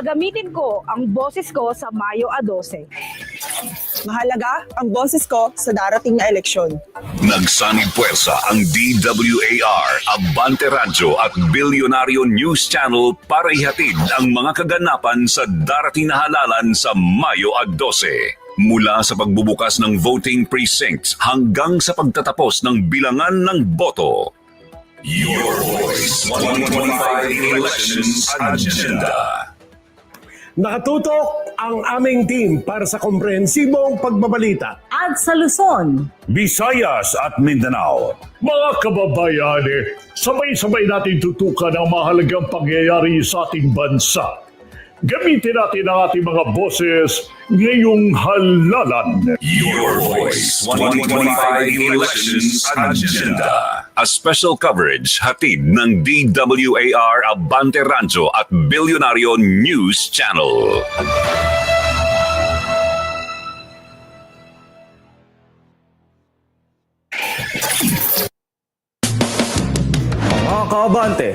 Gagamitin ko ang boses ko sa Mayo a 12. Mahalaga ang boses ko sa darating na eleksyon. Nagsanib puwersa ang DWAR, Abante Radyo at Bilyonaryo News Channel para ihatid ang mga kaganapan sa darating na halalan sa Mayo ag 12. Mula sa pagbubukas ng voting precincts hanggang sa pagtatapos ng bilangan ng boto. Your Voice 2025 Elections Agenda. Nakatutok ang aming team para sa komprehensibong pagbabalita. at sa Luzon. Visayas at Mindanao. Mga kababayan, eh, sabay-sabay natin tutukan ang mahalagang pangyayari sa ating bansa. Gamitin natin ang ating mga boses ngayong halalan. Your Voice 2025 Elections Agenda. A special coverage hatid ng DWAR Abante Rancho at Bilyonaryo News Channel. Mga kaabante,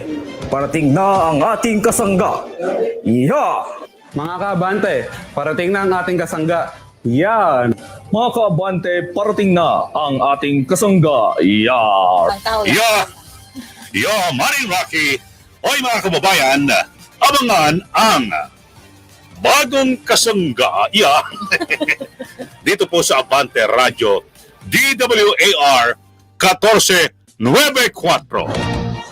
parating na ang ating kasangga. Iya! Mga kaabante, parating na ang ating kasangga. Yan! Mga kaabante, parating na ang ating kasangga. Yan! Ya! Ya, Maring Rocky! Hoy mga kababayan, abangan ang bagong kasangga. Ya! Dito po sa Abante Radio, DWAR 1494.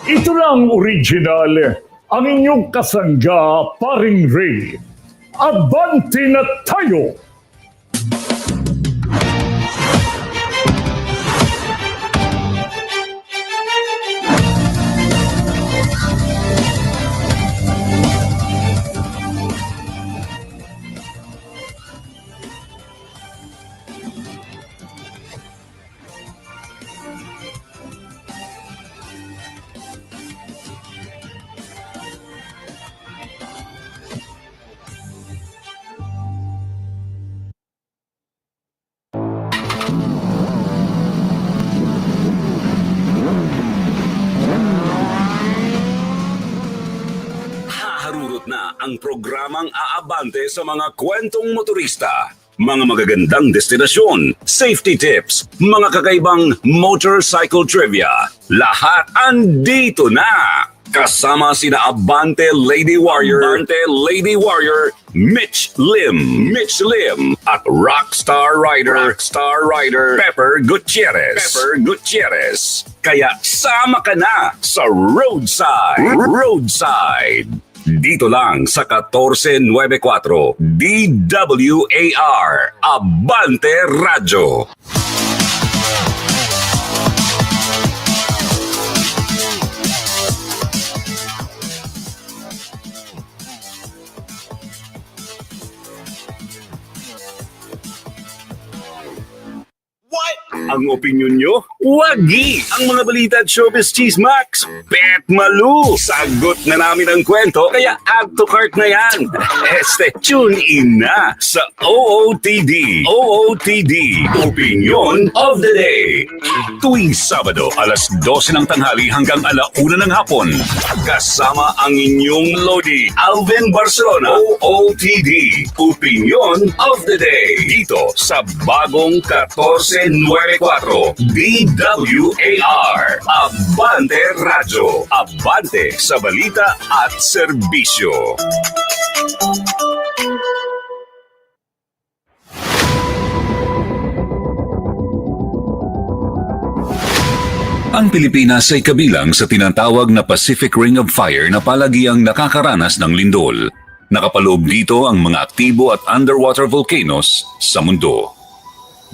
Ito lang original, ang inyong kasangga, paring Ray. Abante na tayo! Aabante sa mga kwentong motorista. Mga magagandang destinasyon, safety tips, mga kakaibang motorcycle trivia. Lahat andito na! Kasama sina Abante Lady Warrior, Abante Lady Warrior, Mitch Lim, Mitch Lim, at Rockstar Rider, Rockstar Rider, Pepper Gutierrez, Pepper Gutierrez. Kaya sama ka na sa Roadside, Roadside. Dito lang sa 1494 DWAR Abante Radyo. Ang opinion nyo? Wagi! Ang mga balita at showbiz chismax, bet malu! Sagot na namin ang kwento, kaya add to cart na yan! Este, tune in na sa OOTD. OOTD, Opinion of the Day. Tuwing Sabado, alas 12 ng tanghali hanggang alauna ng hapon. Kasama ang inyong Lodi, Alvin Barcelona. OOTD, Opinion of the Day. Dito sa bagong 1494 DWAR. Abante Radyo. Abante sa balita at serbisyo. Ang Pilipinas ay kabilang sa tinatawag na Pacific Ring of Fire na palagiang nakakaranas ng lindol. Nakapaloob dito ang mga aktibo at underwater volcanoes sa mundo.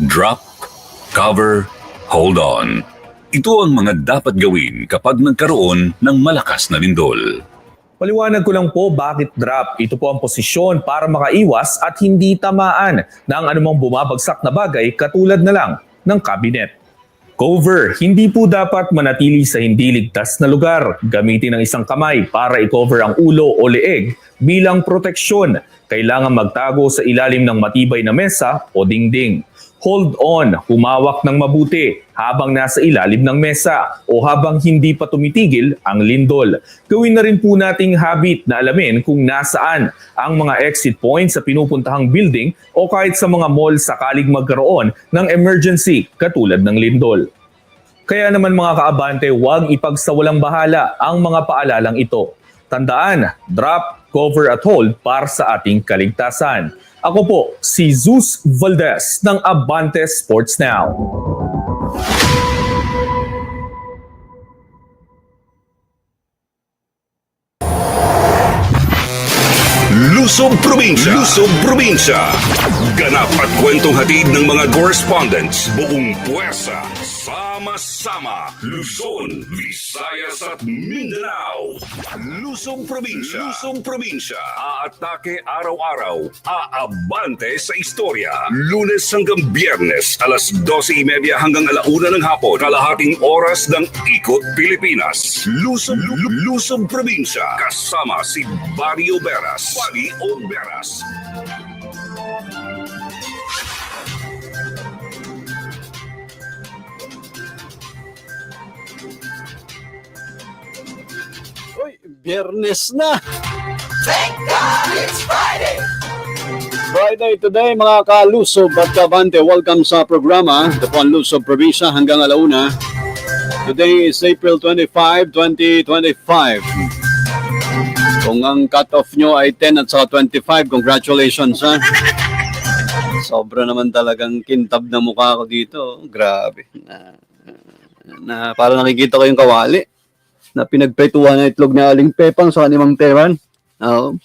Drop, cover, hold on. Ito ang mga dapat gawin kapag nagkaroon ng malakas na lindol. Paliwanag ko lang po bakit drop. Ito po ang posisyon para makaiwas at hindi tamaan ng anumang bumabagsak na bagay katulad na lang ng cabinet. Cover, hindi po dapat manatili sa hindi ligtas na lugar. Gamitin ang isang kamay para i-cover ang ulo o leeg bilang proteksyon. Kailangan magtago sa ilalim ng matibay na mesa o dingding. Hold on, humawak ng mabuti habang nasa ilalim ng mesa o habang hindi pa tumitigil ang lindol. Gawin na rin po nating habit na alamin kung nasaan ang mga exit points sa pinupuntahang building o kahit sa mga mall sakaling magkaroon ng emergency katulad ng lindol. Kaya naman mga kaabante, huwag ipagsawalang bahala ang mga paalalang ito. Tandaan, drop, cover at hold para sa ating kaligtasan. Ako po, si Zeus Valdez ng Abante Sports Now. Luzon Probinsya. Luzon Probinsya. Ganap at kwentong hatid ng mga correspondents. Buong puwersa. Sama-sama. Luzon, Visayas at Mindanao. Luzon Probinsya. Luzon Probinsya. Aatake araw-araw. Aabante sa istorya. Lunes hanggang biyernes. Alas 12.30 hanggang alauna ng hapon. Kalahating oras ng Ikot Pilipinas. Luzon, Lu- Luzon Probinsya. Kasama si Barrio Beras. Barrio Beras. Biyernes na! Thank God it's Friday! Friday today mga kalusob at kabante. Welcome sa programa. Ito po ang Lusob Probinsya hanggang alauna. Today is April 25, 2025. Kung ang cut-off nyo ay 10 at saka 25, congratulations ha. Sobra naman talagang kintab na mukha ko dito. Grabe. Na, na parang nakikita ko yung kawali na pinagpretuhan ng itlog na aling pepang sa kanimang teran. Oo.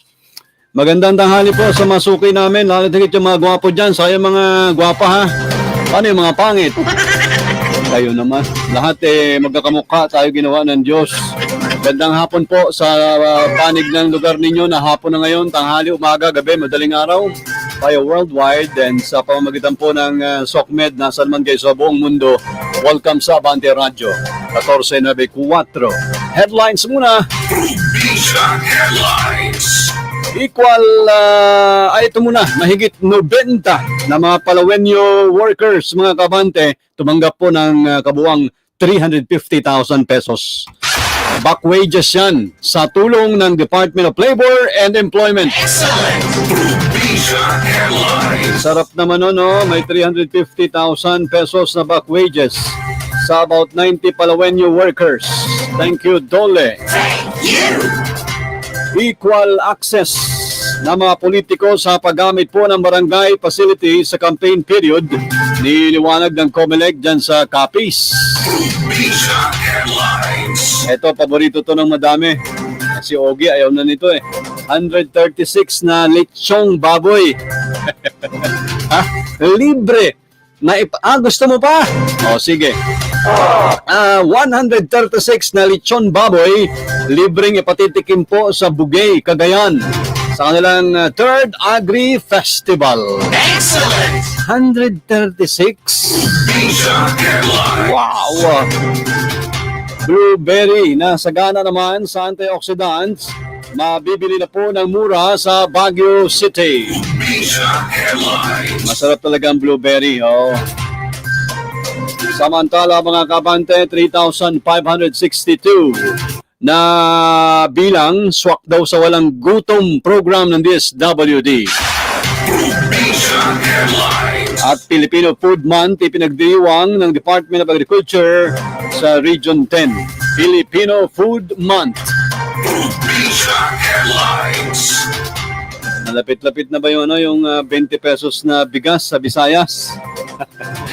Magandang tanghali po sa masuki namin. Lalo tigit yung mga gwapo dyan. Sa mga gwapa ha. Paano yung mga pangit? Kayo naman. Lahat eh magkakamukha tayo ginawa ng Diyos. Gandang hapon po sa uh, panig ng lugar ninyo na hapon na ngayon, tanghali, umaga, gabi, madaling araw. Tayo worldwide and sa pamamagitan po ng uh, SOCMED na man kayo sa buong mundo. Welcome sa Abante Radio 1494. Headlines muna. Headlines. Equal, ah, ay ito muna, mahigit 90 na mga Palawenyo workers, mga kabante, tumanggap po ng ah, kabuang 350,000 pesos. Back wages yan sa tulong ng Department of Labor and Employment. Sarap naman no, no? may 350,000 pesos na back wages sa about 90 Palawenyo workers. Thank you, Dole. Equal access na mga politiko sa paggamit po ng barangay facility sa campaign period niliwanag ng COMELEC dyan sa Capiz. Ito, paborito to ng madami. Si Ogie, ayaw na nito eh. 136 na lechong baboy. ha? Libre. Na ip- ah, gusto mo pa? O, sige. Ah, 136 na lechon baboy, libreng ipatitikim po sa Bugay, Cagayan sa kanilang uh, third Agri Festival. Excellent! 136? Probinsya Headlines. Wow! Blueberry na sagana naman sa antioxidants, mabibili na po ng mura sa Baguio City. Masarap talaga ang blueberry, oh. Samantala mga kabante, 3,562 na bilang swak daw sa walang gutom program ng DSWD. At Filipino Food Month ipinagdiriwang ng Department of Agriculture sa Region 10. Filipino Food Month. Nalapit-lapit na ba yun, ano, yung ah, 20 pesos na bigas sa Visayas?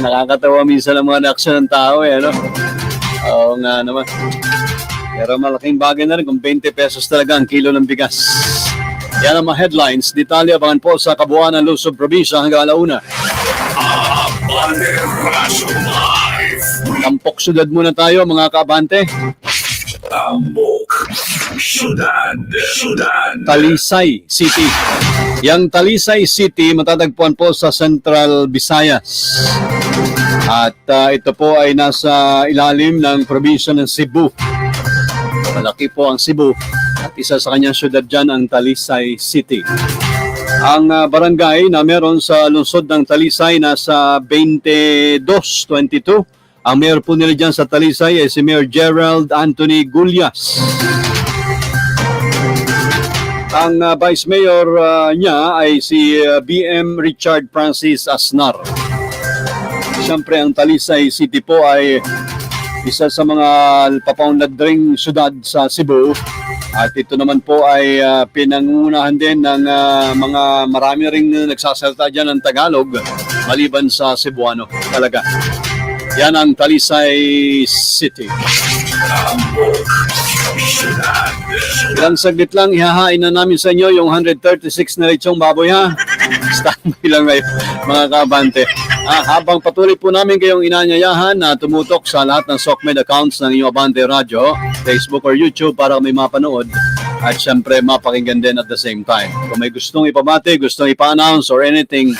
Nakakatawa minsan ang mga reaksyon ng tao eh, ano? Oo nga naman. Pero malaking bagay na rin kung 20 pesos talaga ang kilo ng bigas. Yan ang mga headlines. Detalye abangan po sa kabuuan ng Luzon Probinsya hanggang alauna. Tampok sudad muna tayo mga kaabante. Tambok. Syudad. Syudad. Talisay City. Yang Talisay City matatagpuan po sa Central Visayas. At ah, ito po ay nasa ilalim ng probinsya ng Cebu. Malaki po ang Cebu at isa sa kanyang syudad dyan ang Talisay City. Ang ah, barangay na meron sa lungsod ng Talisay nasa 22-22. Ang mayor po nila dyan sa Talisay ay si Mayor Gerald Anthony Gulyas. Ang ah, vice mayor ah, niya ay si ah, BM Richard Francis Asnar. Siyempre ang Talisay City po ay isa sa mga papaunlad ring syudad sa Cebu. At ito naman po ay ah, pinangunahan din ng ah, mga marami ring nagsasalita dyan ng Tagalog maliban sa Cebuano talaga. Yan ang Talisay City. Ilang saglit lang, ihahain na namin sa inyo yung 136 na lechong baboy ha. Standby lang kayo, mga kabante. Ah, habang patuloy po namin kayong inanyayahan na tumutok sa lahat ng SOCMED accounts ng inyong Abante Radio, Facebook or YouTube para may mapanood at syempre mapakinggan din at the same time. Kung may gustong ipabate, gustong ipa-announce or anything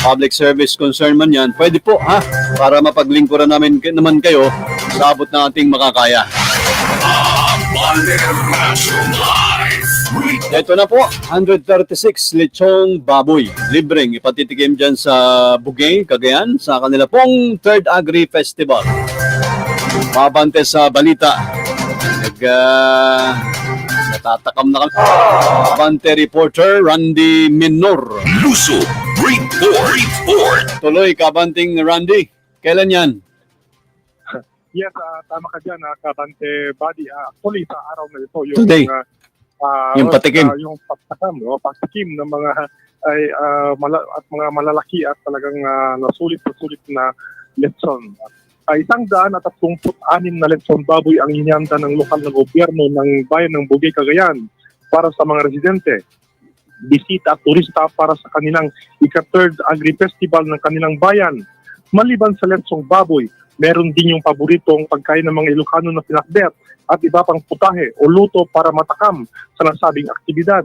public service concern man yan, pwede po ha, para mapaglingkuran namin naman kayo sa abot ng ating makakaya. Ito na po, 136 lechong baboy. Libreng ipatitikim dyan sa Bugay, Cagayan, sa kanila pong Third Agri Festival. Mabante sa balita. Nag, ah, natatakam na kami. Mabante reporter Randy Minor. Luso Report. Report. Tuloy, kabanting Randy. Kailan yan? Yes, ah, tama ka dyan, uh, Kabante Buddy. Ah, actually, sa araw na ito, yung, Today. ah, ah, Yung patikim. ah, yung patakam, no? patikim ng mga ay ah, mala- at mga malalaki at talagang ah, nasulit na sulit na letson. Ay isang daan at anim na letson baboy ang inihanda ng lokal na gobyerno ng bayan ng Bugay, Cagayan para sa mga residente. Bisita at turista para sa kanilang ika-third agri-festival ng kanilang bayan. Maliban sa letsong baboy, meron din yung paboritong pagkain ng mga Ilocano na pinakbet at iba pang putahe o luto para matakam sa nasabing aktibidad.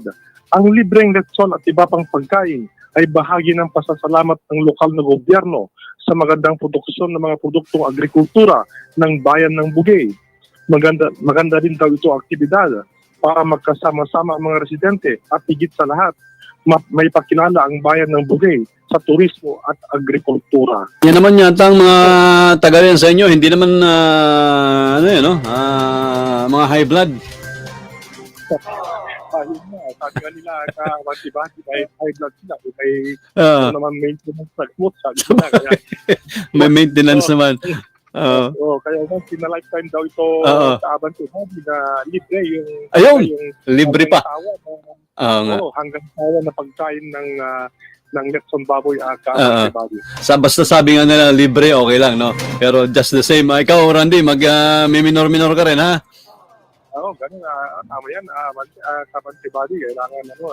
Ang libreng letson at iba pang pagkain ay bahagi ng pasasalamat ng lokal na gobyerno sa magandang produksyon ng mga produktong agrikultura ng bayan ng Bugay. Maganda, maganda rin daw ito aktibidad para magkasama-sama ang mga residente at higit sa lahat, ma- may pakilala ang bayan ng Bugay sa turismo at agrikultura. Yan naman yata ang mga taga sa inyo, hindi naman, ah, ano yun, no? Ah, mga high blood. Ayun na, sabi nga nila, ka-bati-bati, may high blood sila, may Ah, ano naman maintenance sa smooth, sabi nila. Kaya, may maintenance naman. Ah, oh, kaya once in a lifetime daw ito Oo. sa Abante Hobby na libre yung Ayun, yung libre pa. tawa Oo nga. Oo, hanggang tawa na pagkain ng ah, ng Letson Baboy Oo. Abante Baboy. Sa, basta sabi nga nila, libre, okay lang, no? Pero just the same, ah, ikaw, Randy, mag, ah, may minor-minor ka rin, ha? Oo, ganun, ah, tama yan, ah, Abante- ah, sa Baboy, kailangan ano,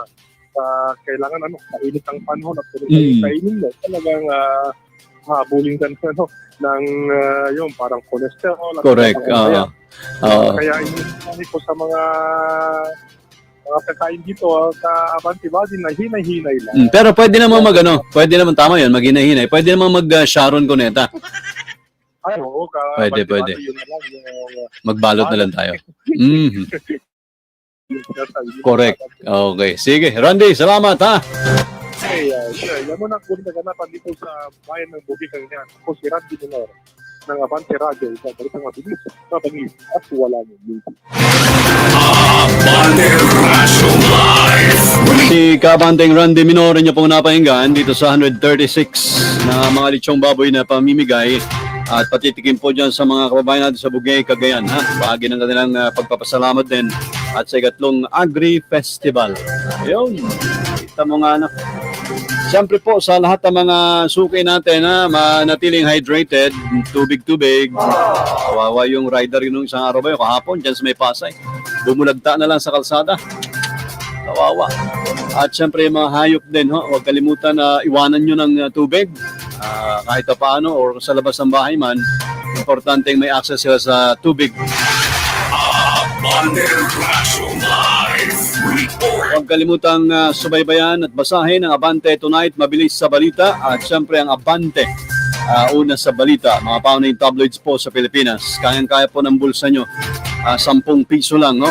ah, kailangan ano, kainit ang panahon at Mm. kainin mo, talagang ah, habulin ka ng ano, ng ah, yung parang cholesterol. Correct. parang Oo. kaya, iniintay ko sa mga mga kakain dito ah, sa Baboy na hinay-hinay lang. Mm, pero pwede naman mag, ano, pwede naman, tama yun, mag-hinahinay. Pwede naman mag ah, Sharon Cuneta. Ay, oo, ka, Pwede, pwede. Yun na lang, yung, Magbalot na lang tayo. Sinasabi. Correct. Okay. Sige. Randy, salamat, ha? Uh, sir, yan mo na kung naganapan dito sa bayan ng Bugikan yan. Ako si Randy Minor ng Avante Radio, sa balitang mabilis, mabangis, at wala ng music. Si Kabanteng Randy Minor niyo pong napahinggan dito sa 136 na mga lechong baboy na pamimigay at patitikim po dyan sa mga kababayan natin sa Bugay, Cagayan. Ha? Bahagi ng kanilang ah, pagpapasalamat din at sa ikatlong Agri Festival. Ayun. Kita mo nga na. Siyempre po sa lahat ng mga suki natin na manatiling hydrated, tubig-tubig. Kawawa yung rider yung isang araw ba yun, kahapon dyan sa may Pasay. Bumulagta na lang sa kalsada. Kawawa. At syempre yung mga hayop din, ho, huwag kalimutan na iwanan nyo ng uh, tubig. Ah, kahit pa paano or sa labas ng bahay man, importante may access sila sa tubig. Huwag kalimutang uh, subaybayan at basahin ang Abante Tonight, mabilis sa balita at syempre ang Abante ah, una sa balita. Mga paunay tabloids po sa Pilipinas. Kayang-kaya po ng bulsa nyo. Ah, 10 piso lang, no?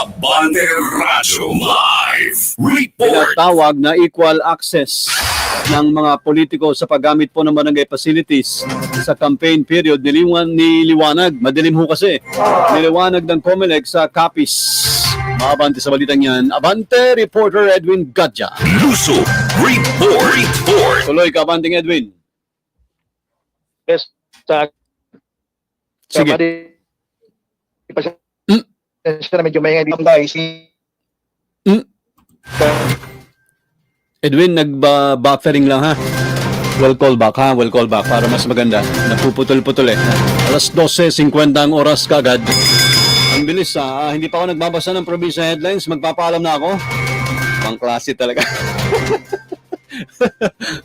Abante Radyo Live Report. tinatawag na equal access ng mga politiko sa paggamit po ng barangay facilities sa campaign period niliwan, niliwanag, madilim ho kasi, niliwanag ng COMELEC sa Capiz. Maabante sa balitang yan, Abante reporter Edwin Gadja. Luso Report. Report. Tuloy ka, Abanting Edwin. Yes, sa Sige. Mm. Siya na medyo may dito guys. Si Edwin, nagba-buffering lang ha. Well call back ha, well call back para mas maganda. Napuputol-putol eh. Alas 12.50 ang oras kagad. Ang bilis ha, Ah, hindi pa ako nagbabasa ng probinsya headlines, magpapaalam na ako. Pang klase talaga.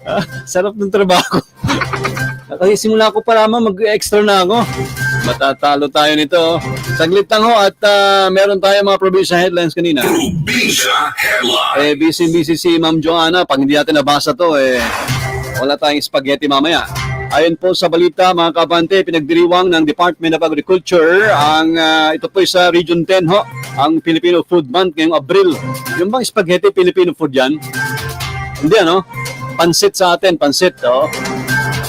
Ah, Sarap ng trabaho. Kasi simula ko pa lamang mag-extra na ako. Matatalo tayo nito. Saglit lang ho at ah, meron tayo mga probinsya headlines kanina. Probinsya Headline. Eh, busy-busy si Ma'am Joanna. Pag hindi natin nabasa to, eh, wala tayong spaghetti mamaya. Ayon po sa balita, mga kabante, pinagdiriwang ng Department of Agriculture ang ah, ito po sa Region 10 ho, ang Filipino Food Month ngayong Abril. Yung bang spaghetti Filipino food yan? Hindi ano? Pansit sa atin, pansit. Oh.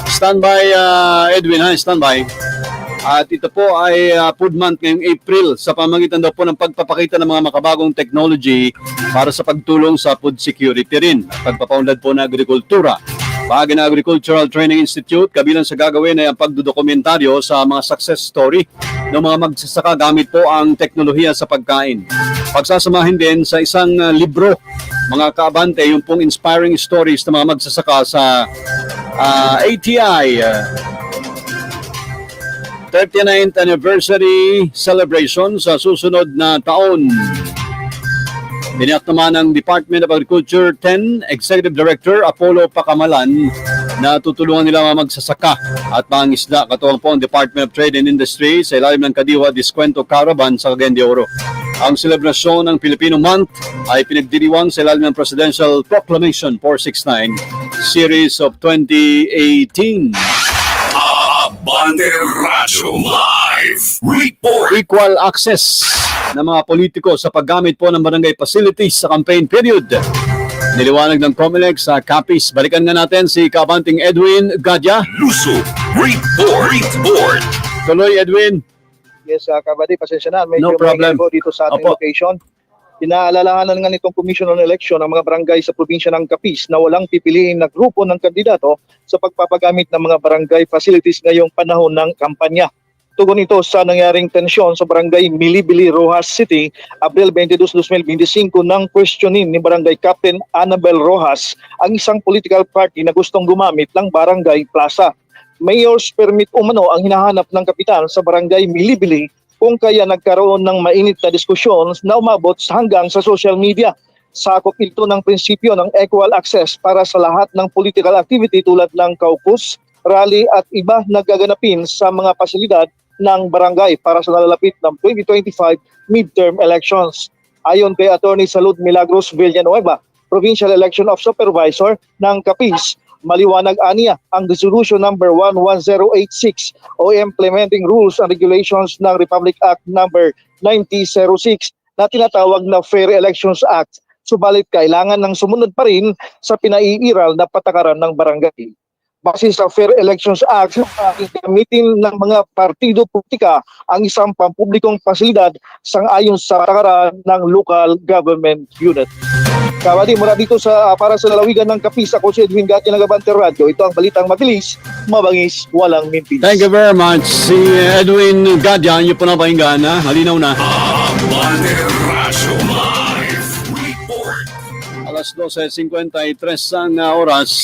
Standby ah, Edwin ha, standby. At ito po ay ah, Food Month ngayong April sa pamagitan daw po ng pagpapakita ng mga makabagong technology para sa pagtulong sa food security rin pagpapaunlad po ng agrikultura. Bahagi ng Agricultural Training Institute, kabilang sa gagawin ay ang pagdodokumentaryo sa mga success story ng mga magsasaka gamit po ang teknolohiya sa pagkain. Pagsasamahin din sa isang ah, libro, mga kaabante, yung pong inspiring stories ng mga magsasaka sa ah, ATI, ah, 39th anniversary celebration sa susunod na taon. Biniyak naman ng Department of Agriculture 10 Executive Director Apollo Pacamalan na tutulungan nila mga magsasaka at pangisda katuwang po ang Department of Trade and Industry sa ilalim ng Kadiwa Diskwento Caravan sa Cagayan de Oro. Ang selebrasyon ng Filipino Month ay pinagdiriwang sa ilalim ng Presidential Proclamation 469 Series of 2018. Abante Radyo Live Report. equal access ng mga politiko sa paggamit po ng barangay facilities sa campaign period. Niliwanag ng COMELEC sa Capiz. Balikan nga natin si Kabanting Edwin Gadya. Luso Report. Report. Tuloy Edwin. yes, uh, kabady, pasensya na. Medyo No problem. po dito sa ating Opo. location. Inaalalahanan nga nitong Commission on Election ang mga barangay sa probinsya ng Capiz na walang pipiliin na grupo ng kandidato sa pagpapagamit ng mga barangay facilities ngayong panahon ng kampanya. Tugon ito sa nangyaring tensyon sa barangay Milibili, Rojas City, Abril 22, 2025 nang questionin ni barangay Captain Annabel Rojas ang isang political party na gustong gumamit ng barangay plaza. Mayor's permit umano ang hinahanap ng kapitan sa barangay Milibili kung kaya nagkaroon ng mainit na diskusyon na umabot hanggang sa social media. Sakop ito ng prinsipyo ng equal access para sa lahat ng political activity tulad ng caucus, rally at iba na gaganapin sa mga pasilidad ng barangay para sa nalalapit ng 2025 midterm elections. Ayon kay Attorney Salud Milagros Villanueva, Provincial Election of Supervisor ng Capiz, maliwanag aniya ang Resolution number 11086 o Implementing Rules and Regulations ng Republic Act number 9006 na tinatawag na Fair Elections Act. Subalit kailangan ng sumunod pa rin sa pinaiiral na patakaran ng barangay. Base sa Fair Elections Act, gamitin ng mga partido politika ang isang pampublikong pasilidad sang-ayon sa patakaran ng local government unit. Kawali mula dito sa para sa lalawigan ng Kapis, ako si Edwin Gatti ng Abante Radio. Ito ang balitang mabilis, mabangis, walang mintis. Thank you very much. Si Edwin Gadya, niyo po na pakinggan ha? Malinaw na. Abante Report. Alas 12.53 ang oras.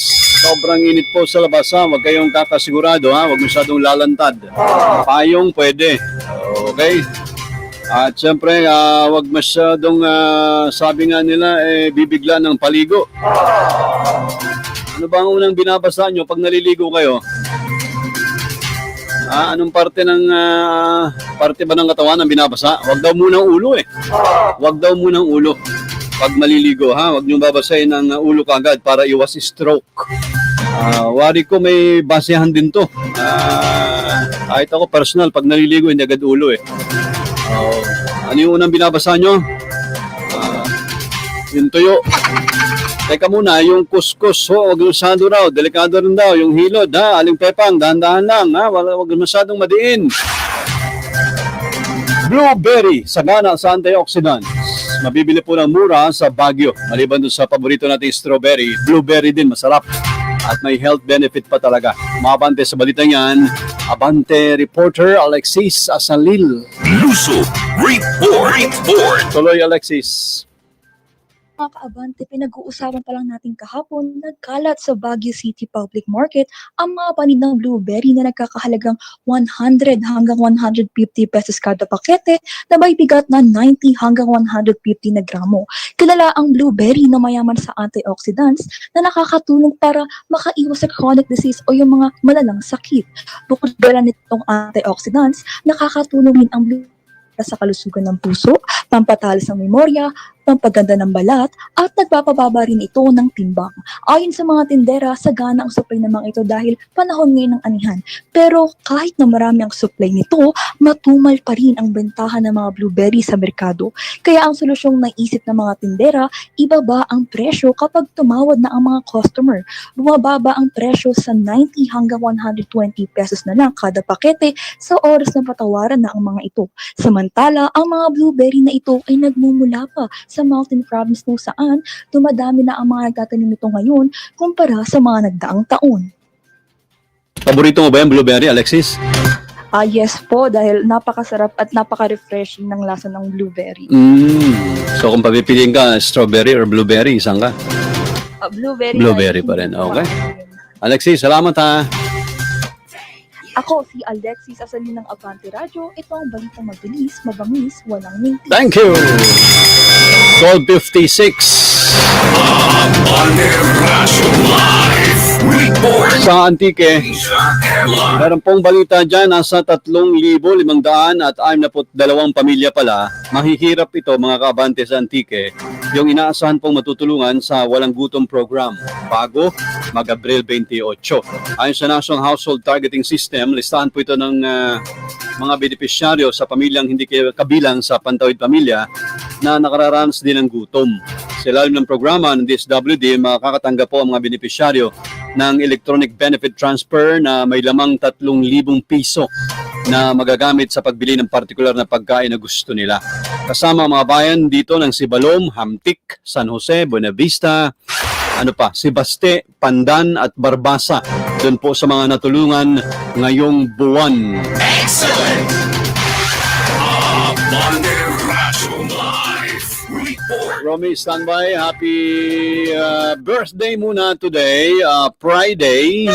Sobrang init po sa labas ha. Huwag kayong kakasigurado ha. Huwag masyadong lalantad. Payong pwede. Okay? At syempre, ah, huwag masyadong ah, sabi nga nila, eh, bibigla ng paligo. Ano ba ang unang binabasa nyo pag naliligo kayo? Ah, anong parte ng ah, parte ba ng katawan ang binabasa? Huwag daw muna ang ulo eh. Huwag daw muna ang ulo pag maliligo ha. Huwag niyo babasahin ang uh, ulo kagad para iwas stroke. Ah, wari ko may basehan din to. Ah, kahit ako personal pag naliligo hindi agad ulo eh. Oh, ano yung unang binabasa nyo? yung tuyo. Teka muna, yung kuskus, ho, wag masyado raw, delikado rin daw, yung hilod, ha, aling pepang, dahan-dahan lang, ha, wag, wag masyadong madiin. Blueberry, sagana sa antioxidants. Mabibili po ng mura sa Baguio. Maliban doon sa paborito nating strawberry, blueberry din masarap. At may health benefit pa talaga. Mabante sa balita yan, Abante reporter Alexis Asalil. Luso Report. Report. Tuloy Alexis. Mga pinag-uusapan pa lang natin kahapon, nagkalat sa Baguio City Public Market ang mga panig ng blueberry na nagkakahalagang 100 hanggang 150 pesos kada pakete na may bigat na 90 hanggang 150 na gramo. Kilala ang blueberry na mayaman sa antioxidants na nakakatulong para makaiwas sa chronic disease o yung mga malalang sakit. Bukod dala nitong antioxidants, nakakatulong din ang blueberry sa kalusugan ng puso, pampatalas ng memorya, pampaganda ng balat, at nagpapababa rin ito ng timbang. Ayon sa mga tindera, sagana ang supply ng mga ito dahil panahon ngayon ng anihan. Pero kahit na marami ang supply nito, matumal pa rin ang bentahan ng mga blueberry sa merkado. Kaya ang solusyong naisip ng mga tindera, ibaba ang presyo kapag tumawad na ang mga customer. Bumababa ang presyo sa 90 hanggang 120 pesos na lang kada pakete sa oras na patawaran na ang mga ito. Samantala, ang mga blueberry na ito ay nagmumula pa sa Mountain Province kung saan dumadami na ang mga nagtatanim nito ngayon kumpara sa mga nagdaang taon. Paborito mo ba yung blueberry, Alexis? Ah, yes po, dahil napakasarap at napaka-refreshing ng lasa ng blueberry. Mm. So kung papipiliin ka, strawberry or blueberry, isang ka? Ah, blueberry. Blueberry pa rin, okay. Alexis, salamat ha. Ako si Alexis Asalin ng Avante Radio. Ito ang balitang mabilis, mabangis, walang mintis. Thank you. 1256. Report. Sa Antique, meron pong balita dyan, nasa 3,500 at 62 pamilya pala, mahihirap ito mga kaabante sa Antique, yung inaasahan pong matutulungan sa Walang Gutom Program, bago mag-Abril 28. Ayon sa National Household Targeting System, listahan po ito ng ah, mga benepisyaryo sa pamilyang hindi kabilang sa Pantawid Pamilya na nakararanas din ng gutom. Sa ilalim ng programa ng DSWD, makakatanggap po ang mga benepisyaryo ng electronic benefit transfer na may lamang 3,000 piso na magagamit sa pagbili ng partikular na pagkain na gusto nila. Kasama mga bayan dito ng Sibalom, Hamtik, San Jose, Buenavista, ano pa, Sibaste, Pandan at Barbasa. Doon po sa mga natulungan ngayong buwan. Excellent. Romy, standby. Happy uh, birthday muna today, uh, Friday.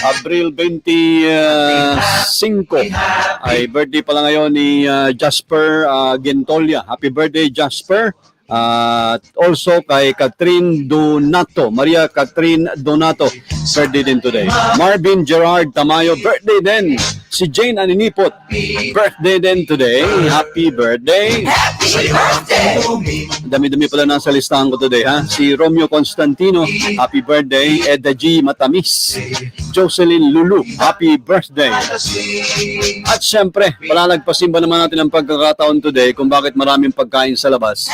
Abril 25 ay birthday pala ngayon ni uh, Jasper uh, Gentolia. Happy birthday, Jasper. At also kay Catherine Donato, Maria Catherine Donato, birthday din today. Marvin Gerard Tamayo, birthday din. Si Jane Aninipot, birthday din today. Happy birthday. Dami-dami pala nasa listahan ko today ha. Si Romeo Constantino, happy birthday. Eda G. Matamis. Jocelyn Lulu, happy birthday. At syempre, palalagpasin ba naman natin ang pagkakataon today kung bakit maraming pagkain sa labas.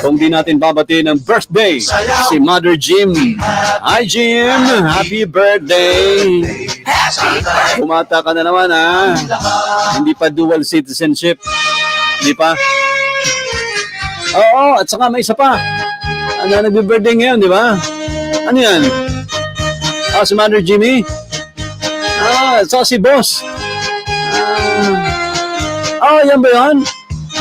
Kung di natin babati ng birthday, si Mother Jim. Hi Jim, happy birthday. Kumata ka na naman ha. Hindi pa dual citizenship. Hindi pa. Oo, at saka may isa pa. Ano, nagbe-birthday ngayon, di ba? Ano yan? Ah, si Mother Jimmy? Ah, at saka si Boss. Ah, ah yan ba yan?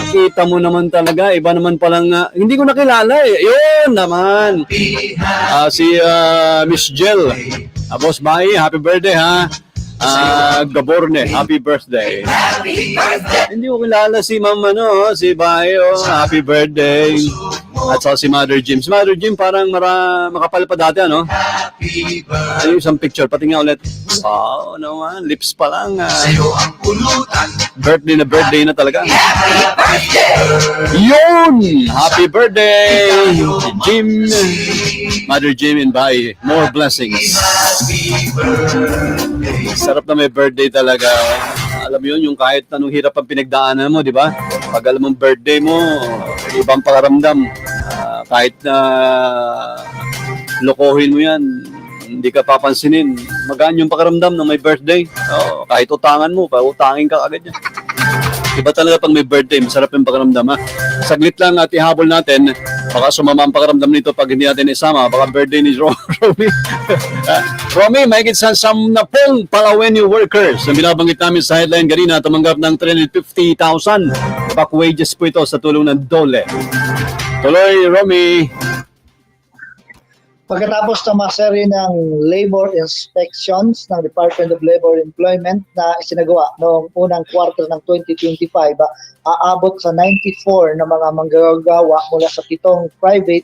Nakita mo naman talaga, iba naman palang, ah, hindi ko nakilala eh. Yun naman. Ah, si ah, Miss Jill. Ah, Boss Mai, happy birthday ha. Ah, Gaborne, happy birthday. Hindi ko kilala si Ma'am ano, si Bayo. Happy birthday. At saka si Mother Jim. Si Mother Jim parang mara, makapal pa dati ano? Ano yung isang picture? Pati nga ulit. Wow, naman. Lips pa lang. ah. birthday na birthday na talaga. Yun! Happy birthday! Jim! Mother Jim and Bai. More blessings. Sarap na may birthday talaga. Alam mo yun, yung kahit anong hirap ang pinagdaanan mo, di ba? Pag alam mong birthday mo, ibang pakaramdam. Ah, kahit na lokohin mo yan, hindi ka papansinin. Magaan yung pakaramdam na may birthday. Oo, kahit utangan mo, pa utangin ka agad yan. Iba talaga pag may birthday, masarap yung pakaramdam ha. Saglit lang at ihabol natin. Baka sumama ang pakaramdam nito pag hindi natin isama. Baka birthday ni Ro- Romy. Romy, may sa sam na pong Palaweni workers na binabanggit namin sa headline kanina tumanggap ng 350,000. Back wages po ito sa tulong ng Dole. Tuloy, Romy. Pagkatapos ng mga seri ng labor inspections ng Department of Labor Employment na isinagawa noong unang quarter ng 2025, ah, aabot sa 94 na mga manggagawa mula sa pitong private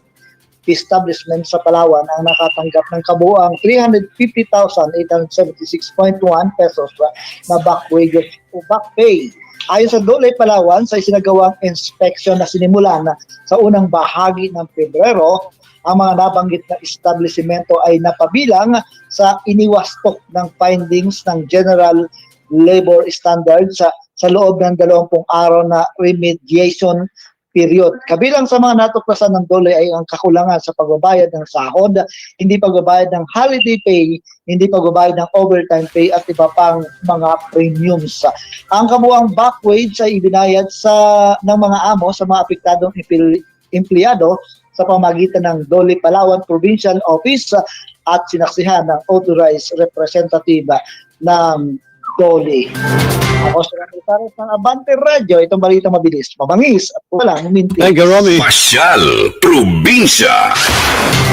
establishment sa Palawan ang nakatanggap ng kabuang 350,876.1 pesos ah, na back wages o back pay. Ayon sa Dole Palawan, sa isinagawang inspection na sinimulan sa unang bahagi ng Pebrero, ang mga nabanggit na establishmento ay napabilang sa iniwastok ng findings ng General Labor Standards sa, sa loob ng 20 araw na remediation period. Kabilang sa mga natuklasan ng DOLE ay ang kakulangan sa pagbabayad ng sahod, hindi pagbabayad ng holiday pay, hindi pagbabayad ng overtime pay at iba pang mga premiums. Ang kabuang back wage ay ibinayad sa ng mga amo sa mga apektadong empleyado sa pamagitan ng Dole Palawan Provincial Office uh, at sinaksihan ng authorized representative uh, ng Dole. Ako sa Secretary ng Abante Radio, itong balita mabilis, mabangis at walang minti. Thank you, Romy. Pasyal, probinsya.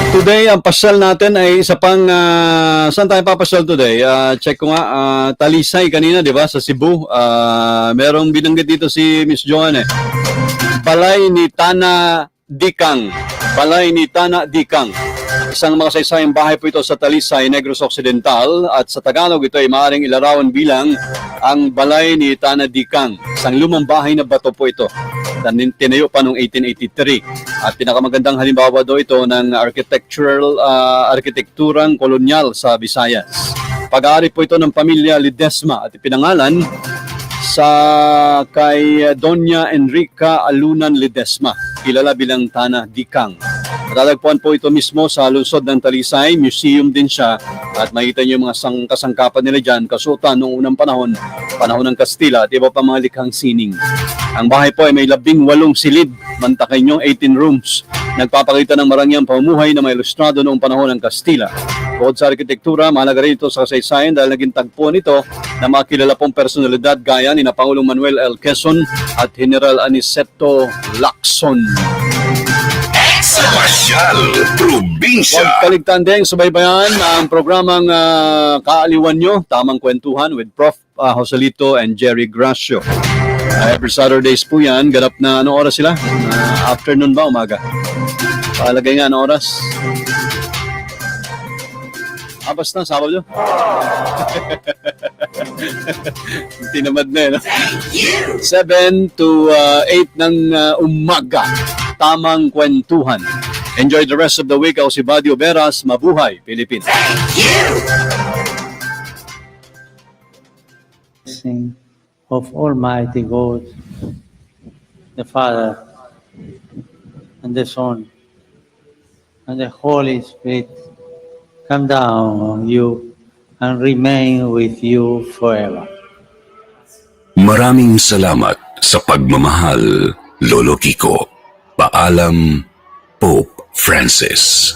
Today, ang pasyal natin ay isa pang, ah, saan tayo papasyal today? Ah, check ko nga, ah, Talisay kanina, di ba, sa Cebu. Ah, merong binanggit dito si Miss Joanne. eh. Balay ni Tana Dikang. Balay ni Tana Dikang. Isang mga saysayang bahay po ito sa Talisay, Negros Occidental at sa Tagalog ito ay maaaring ilarawan bilang ang Balay ni Tana Dikang. Isang lumang bahay na bato po ito. Tanin- Tinayo pa noong 1883 at pinakamagandang halimbawa daw ito ng architectural ah, arkitekturang kolonyal sa Visayas. Pag-aari po ito ng pamilya Lidesma at ipinangalan sa kay Doña Enrica Alunan Ledesma, kilala bilang Tana Dikang. Matatagpuan po ito mismo sa lungsod ng Talisay, museum din siya at makita niyo yung mga sang kasangkapan nila dyan, kasutan noong unang panahon, panahon ng Kastila at iba pa mga likhang sining. Ang bahay po ay may labing walong silid, mantakay nyo 18 rooms. Nagpapakita ng marangyang pamumuhay na may ilustrado noong panahon ng Kastila. Bukod sa arkitektura, mahalaga rin ito sa kasaysayan dahil naging tagpo nito na mga kilala pong personalidad gaya ni na Pangulong Manuel L. Quezon at General Aniceto Lacson. Pasyal, probinsya. Huwag kaligtaan din, subaybayan ang programang ah, Kaaliwan Nyo, Tamang Kwentuhan with Prof. ah, Joselito and Jerry Gracio. Ah, every Saturdays po yan, ganap na anong oras sila? Ah, afternoon ba, umaga? Palagay nga, anong oras? Ah, basta, Sabado. Tinamad na eh, no? 7 to ah, 8 ng ah, umaga. Tamang Kwentuhan. Enjoy the rest of the week. Ako si Badio Beras. Mabuhay, Pilipinas. blessing of Almighty God, the Father, and the Son, and the Holy Spirit come down on you and remain with you forever. Maraming salamat sa pagmamahal, Lolo Kiko. Paalam, Pope Francis.